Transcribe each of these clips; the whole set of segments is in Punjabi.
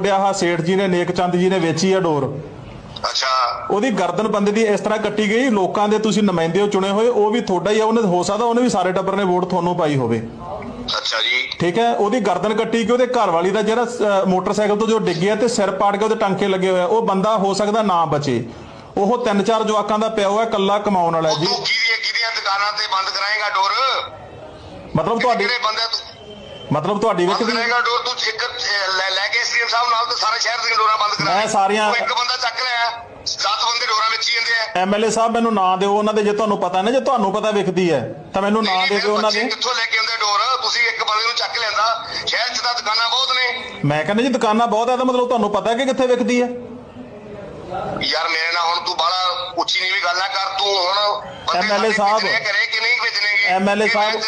ਛੋਟਿਆ ਹਾ ਸੇਠ ਜੀ ਨੇ ਨੇਕ ਚੰਦ ਜੀ ਨੇ ਵੇਚੀ ਆ ਡੋਰ। ਅੱਛਾ। ਉਹਦੀ ਗਰਦਨ ਬੰਦੇ ਦੀ ਇਸ ਤਰ੍ਹਾਂ ਕੱਟੀ ਗਈ ਲੋਕਾਂ ਦੇ ਤੁਸੀਂ ਨੁਮਾਇੰਦੇ ਹੋ ਚੁਣੇ ਹੋਏ ਉਹ ਵੀ ਤੁਹਾਡਾ ਹੀ ਆ ਉਹਨੇ ਹੋ ਸਕਦਾ ਉਹਨੇ ਵੀ ਸਾਰੇ ਟੱਬਰ ਨੇ ਵੋਟ ਤੁਹਾਨੂੰ ਪਾਈ ਹੋਵੇ। ਅੱਛਾ ਜੀ। ਠੀਕ ਹੈ ਉਹਦੀ ਗਰਦਨ ਕੱਟੀ ਕਿ ਉਹਦੇ ਘਰ ਵਾਲੀ ਦਾ ਜਿਹੜਾ ਮੋਟਰਸਾਈਕਲ ਤੋਂ ਜੋ ਡਿੱਗਿਆ ਤੇ ਸਿਰ ਪਾੜ ਕੇ ਉਹਦੇ ਟਾਂਕੇ ਲੱਗੇ ਹੋਏ ਆ ਉਹ ਬੰਦਾ ਹੋ ਸਕਦਾ ਨਾ ਬਚੇ। ਉਹ ਤਿੰਨ ਚਾਰ ਜਵਾਕਾਂ ਦਾ ਪਿਆ ਹੋਇਆ ਕੱਲਾ ਕਮਾਉਣ ਵਾਲਾ ਜੀ। ਕਿਹਦੀਆਂ ਕਿਹਦੀਆਂ ਦੁਕਾਨਾਂ ਤੇ ਬੰਦ ਕਰਾਏਗਾ ਡੋਰ? ਮਤਲਬ ਤੁਹਾਡੀ ਬੰਦੇ ਮਤਲਬ ਤੁਹਾਡੀ ਬੰਦ ਵਿਕਦੀ ਕਰਾਏਗਾ ਡੋਰ ਤੂੰ ਇੱਕ ਲੈ ਲੈ ਕੇ ਐਸਡੀਐਮ ਸਾਹਿਬ ਨਾਲ ਤੇ ਸਾਰੇ ਸ਼ਹਿਰ ਦੀਆਂ ਡੋਰਾਂ ਬੰਦ ਕਰਾ ਮੈਂ ਸਾਰੀਆਂ- ਇੱਕ ਬੰਦਾ ਚੱਕ ਲਿਆ 10 ਬੰਦੇ ਡੋਰਾਂ ਵਿੱਚ ਹੀ ਜਾਂਦੇ ਆ। ਐਮਐਲਏ ਸਾਹਿਬ ਮੈਨੂੰ ਨਾਂ ਦਿਓ ਉਹਨਾਂ ਦੇ ਜੇ ਤੁਹਾਨੂੰ ਪਤਾ ਨਾ ਜੇ ਤੁਹਾਨੂੰ ਪਤਾ ਵਿਕਦੀ ਹੈ ਤਾਂ ਮੈਨੂੰ ਨਾਂ ਦੇ ਦਿਓ ਉਹਨਾਂ ਦੇ। ਕਿੱਥੋਂ ਲੈ ਕੇ ਆਉਂਦੇ ਡੋਰ? ਤੁਸੀਂ ਇੱਕ ਬੰਦੇ ਨੂੰ ਚੱਕ ਲੈਂਦਾ ਸ਼ਹਿਰ 'ਚ ਤਾਂ ਦੁਕਾਨਾਂ ਬਹੁਤ ਨੇ। ਮੈਂ ਕਹਿੰਦਾ ਜੀ ਦੁਕਾਨਾਂ ਬਹੁਤ ਹੈ ਤਾਂ ਮਤਲਬ ਤੁਹਾਨੂੰ ਪਤਾ ਕਿ ਕਿੱਥੇ ਵਿਕਦੀ ਹੈ? ਯਾਰ ਮੇਰੇ ਨਾਲ ਹੁਣ ਤੂੰ ਬਾਲਾ ਉੱਚੀ ਨੀਵੀਂ ਗੱਲ ਨਾ ਕਰ ਤੂੰ ਹੁਣ ਸਾਡੇ ਸਾਹਿਬ। ਆ ਕਿ ਨਹੀਂ ਭੇਜਣੇਗੇ? ਮੈਂ ਸਾਹਿਬ।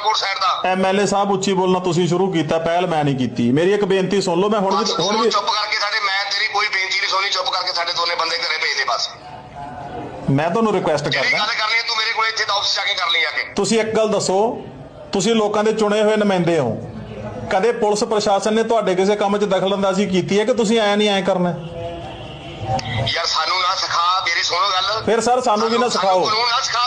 ਪਠਾਨਕੋਟ ਸਾਈਡ ਦਾ। ਐਮਐਲਏ ਸਾਹਿਬ ਉੱਚੀ ਬੋਲਣਾ ਤੁਸੀਂ ਸ਼ੁਰੂ ਕੀਤਾ ਪਹਿਲ ਮੈਂ ਨਹੀਂ ਕੀਤੀ। ਮੇਰੀ ਇੱਕ ਬੇਨਤੀ ਸੁਣ ਲਓ ਮੈਂ ਹੁਣ ਵੀ ਹੁਣ ਵੀ ਚੁੱਪ ਕਰਕੇ ਸਾਡੇ ਮੈਂ ਤੇਰੀ ਕੋਈ ਬੇਨਤੀ ਨਹੀਂ ਸੁਣੀ ਚੁੱਪ ਕਰਕੇ ਸਾਡੇ ਦੋਨੇ ਬੰਦੇ ਘਰੇ ਭੇਜ ਦੇ ਬਸ। ਮੈਂ ਤੁਹਾਨੂੰ ਰਿਕੁਐਸਟ ਕਰਦਾ। ਗੱਲ ਕਰਨੀ ਹੈ ਤੂੰ ਮੇਰੇ ਕੋਲ ਇੱਥੇ ਆਫਿਸ ਜਾ ਕੇ ਕਰ ਲਈ ਆ ਕੇ। ਤੁਸੀਂ ਇੱਕ ਗੱਲ ਦੱਸੋ ਤੁਸੀਂ ਲੋਕਾਂ ਦੇ ਚੁਣੇ ਹੋਏ ਨੁਮਾਇੰਦੇ ਹੋ। ਕਦੇ ਪੁਲਿਸ ਪ੍ਰਸ਼ਾਸਨ ਨੇ ਤੁਹਾਡੇ ਕਿਸੇ ਕੰਮ 'ਚ ਦਖਲਅੰਦਾਜ਼ੀ ਕੀਤੀ ਹੈ ਕਿ ਤੁਸੀਂ ਐ ਨਹੀਂ ਐ ਕਰਨਾ? ਯਾਰ ਸਾਨੂੰ ਨਾ ਸਿਖਾ ਮੇਰੀ ਸੁਣੋ ਗੱਲ। ਫਿਰ ਸਰ ਸਾਨੂੰ ਵੀ ਨਾ ਸਾਨੂੰ ਸਿਖਾਓ। ਕਾਨੂੰਨ ਨਾ ਸਿਖਾ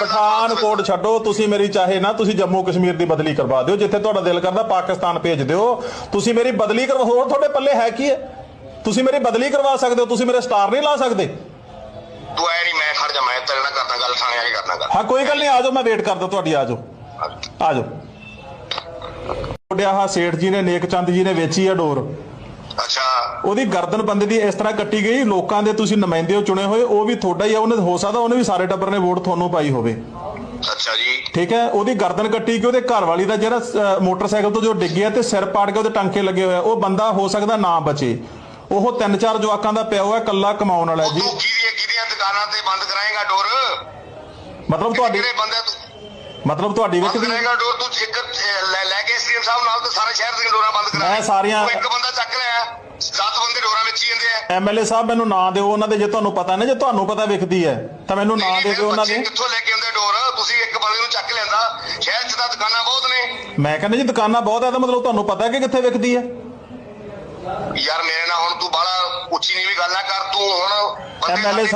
ਪਠਾਨਕੋਟ ਛੱਡੋ ਤੁਸੀਂ ਮੇਰੀ ਚਾਹੇ ਨਾ ਤੁਸੀਂ ਜੰਮੂ ਕਸ਼ਮੀਰ ਦੀ ਬਦਲੀ ਕਰਵਾ ਦਿਓ ਜਿੱਥੇ ਤੁਹਾਡਾ ਦਿਲ ਕਰਦਾ ਪਾਕਿਸਤਾਨ ਭੇਜ ਦਿਓ। ਤੁਸੀਂ ਮੇਰੀ ਬਦਲੀ ਕਰਵਾ ਹੋਰ ਤੁਹਾਡੇ ਪੱਲੇ ਹੈ ਕੀ ਹੈ? ਤੁਸੀਂ ਮੇਰੀ ਬਦਲੀ ਕਰਵਾ ਸਕਦੇ ਹੋ ਤੁਸੀਂ ਮੇਰੇ ਸਟਾਰ ਨਹੀਂ ਲਾ ਸਕਦੇ। ਤੂੰ ਐ ਨਹੀਂ ਮੈਂ ਖੜ ਜਾ ਮੈਂ ਤੇਰੇ ਨਾਲ ਕਰਦਾ ਗੱਲ ਥਾਣੇ ਆ ਕੇ ਕਰਦਾ ਗੱਲ। ਹਾਂ ਕੋਈ ਗੱਲ ਨਹੀਂ ਆ ਜਾਓ ਮੈਂ ਵੇਟ ਕਰਦਾ ਤੁਹਾਡੀ ਆ ਜਾਓ। ਆ ਜਾਓ। ਛੋਟਿਆ ਹਾ ਸੇਠ ਜੀ ਨੇ ਨੇਕ ਚੰਦ ਜੀ ਨੇ ਵੇਚੀ ਆ ਡੋਰ। ਅੱਛਾ। ਉਹਦੀ ਗਰਦਨ ਬੰਦੇ ਦੀ ਇਸ ਤਰ੍ਹਾਂ ਕੱਟੀ ਗਈ ਲੋਕਾਂ ਦੇ ਤੁਸੀਂ ਨੁਮਾਇੰਦੇ ਹੋ ਚੁਣੇ ਹੋਏ ਉਹ ਵੀ ਤੁਹਾਡਾ ਹੀ ਆ ਉਹਨੇ ਹੋ ਸਕਦਾ ਉਹਨੇ ਵੀ ਸਾਰੇ ਟੱਬਰ ਨੇ ਵੋਟ ਤੁਹਾਨੂੰ ਪਾਈ ਹੋਵੇ। ਅੱਛਾ ਜੀ। ਠੀਕ ਹੈ? ਉਹਦੀ ਗਰਦਨ ਕੱਟੀ ਕਿ ਉਹਦੇ ਘਰ ਵਾਲੀ ਦਾ ਜਿਹੜਾ ਮੋਟਰਸਾਈਕਲ ਤੋਂ ਜੋ ਡਿੱਗਿਆ ਤੇ ਸਿਰ ਪਾੜ ਕੇ ਉਹਦੇ ਟਾਂਕੇ ਲੱਗੇ ਹੋਏ ਆ ਉਹ ਬੰਦਾ ਹੋ ਸਕਦਾ ਨਾ ਬਚੇ। ਉਹ ਤਿੰਨ ਚਾਰ ਜਵਾਕਾਂ ਦਾ ਪਿਆ ਹੋਇਆ ਕੱਲਾ ਕਮਾਉਣ ਵਾਲਾ ਜੀ। ਤੂੰ ਕਿਹਦੀਆਂ ਕਿਹਦੀਆਂ ਦੁਕਾਨਾਂ ਤੇ ਬੰਦ ਕਰਾਏਗਾ ਡੋਰ? ਮਤਲਬ ਤੁਹਾਡੀ ਕਿਹੜੇ ਬੰਦੇ ਮਤਲਬ ਤੁਹਾਡੀ ਬੰਦ ਵਿਕਦੀ ਕਰਾਏਗਾ ਡੋਰ ਤੂੰ ਇੱਕ ਲੈ ਕੇ ਐਸਡੀਐਮ ਸਾਹਿਬ ਨਾਲ ਤੇ ਸਾਰੇ ਸ਼ਹਿਰ ਦੀਆਂ ਡੋਰਾਂ ਬੰਦ ਕਰਾ ਮੈਂ ਸਾਰੀਆਂ- ਤੂੰ ਇੱਕ ਬੰਦਾ ਚੱਕ ਲਿਆ 10 ਬੰਦੇ ਡੋਰਾਂ ਵਿੱਚ ਹੀ ਜਾਂਦੇ ਆ ਐਮਐਲਏ ਸਾਹਿਬ ਮੈਨੂੰ ਨਾਂ ਦਿਓ ਉਹਨਾਂ ਦੇ ਜੇ ਤੁਹਾਨੂੰ ਪਤਾ ਨਾ ਜੇ ਤੁਹਾਨੂੰ ਪਤਾ ਵਿਕਦੀ ਹੈ ਤਾਂ ਮੈਨੂੰ ਨਾਂ ਦੇ ਦਿਓ ਉਹਨਾਂ ਦੇ। ਕਿੱਥੋਂ ਲੈ ਕੇ ਆਉਂਦੇ ਡੋਰ ਤੁਸੀਂ ਇੱਕ ਬੰਦੇ ਨੂੰ ਚੱਕ ਲੈਂਦਾ ਸ਼ਹਿਰ 'ਚ ਤਾਂ ਦੁਕਾਨਾਂ ਬਹੁਤ ਨੇ। ਮੈਂ ਕਹਿੰਦਾ ਜੀ ਦੁਕਾਨਾਂ ਬਹੁਤ ਹੈ ਤਾਂ ਮਤਲਬ ਤੁਹਾਨੂੰ ਪਤਾ ਕਿ ਕਿੱਥੇ ਵਿਕਦੀ ਹੈ? ਯਾਰ ਮੇਰੇ ਨਾਲ ਹੁਣ ਤੂੰ ਬਾਲਾ ਉੱਚੀ ਨੀਵੀਂ ਗੱਲ ਨਾ ਕਰ ਤੂੰ ਹੁਣ ਬੰਦੇ ਐਮਐਲਏ